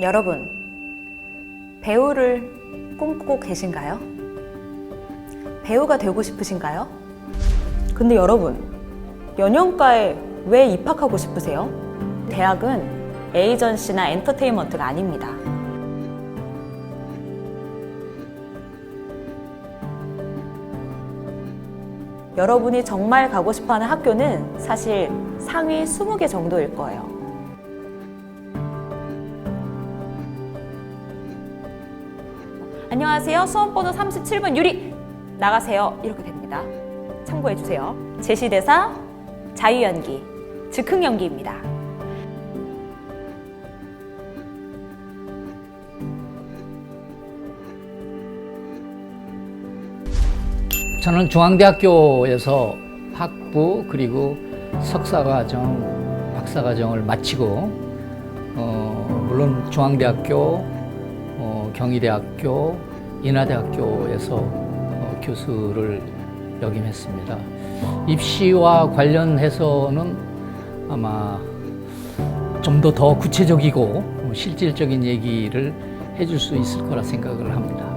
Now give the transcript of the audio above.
여러분, 배우를 꿈꾸고 계신가요? 배우가 되고 싶으신가요? 근데 여러분, 연영과에 왜 입학하고 싶으세요? 대학은 에이전시나 엔터테인먼트가 아닙니다. 여러분이 정말 가고 싶어 하는 학교는 사실 상위 20개 정도일 거예요. 안녕하세요. 수험번호 37번 유리 나가세요. 이렇게 됩니다. 참고해 주세요. 제시대사 자유연기 즉흥연기입니다. 저는 중앙대학교에서 학부 그리고 석사과정, 박사과정을 마치고 어, 물론 중앙대학교, 어, 경희대학교, 인하대학교에서 어, 교수를 역임했습니다. 입시와 관련해서는 아마 좀 더 더 구체적이고 실질적인 얘기를 해줄 수 있을 거라 생각을 합니다.